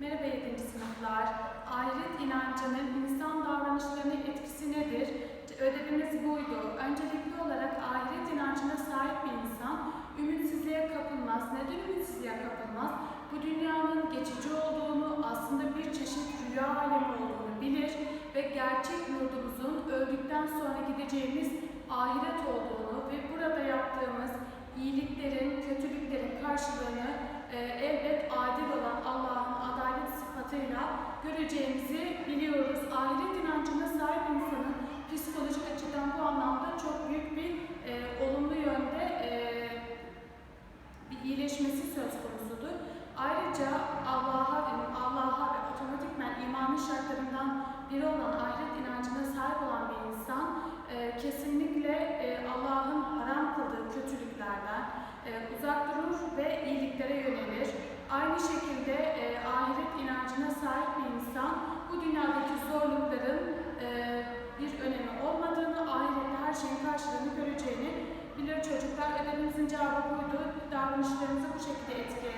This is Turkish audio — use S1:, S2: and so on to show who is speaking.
S1: Merhaba 7. sınıflar. Ahiret inancının insan davranışlarına etkisi nedir? Ödevimiz buydu. Öncelikli olarak ahiret inancına sahip bir insan ümitsizliğe kapılmaz. Neden ümitsizliğe kapılmaz? Bu dünyanın geçici olduğunu, aslında bir çeşit rüya alemi olduğunu bilir ve gerçek yurdumuzun öldükten sonra gideceğimiz ahiret olduğunu ve burada göreceğimizi biliyoruz. Ahiret inancına sahip insanın psikolojik açıdan bu anlamda çok büyük bir e, olumlu yönde e, bir iyileşmesi söz konusudur. Ayrıca Allah'a Allah'a ve otomatikmen imanın şartlarından biri olan ahiret inancına sahip olan bir insan e, kesinlikle e, Allah'ın haram kıldığı kötülüklerden e, uzak durur ve iyiliklere yönelir. Aynı şekilde talebelerimizin cevabı buydu. Davranışlarımızı bu şekilde etki.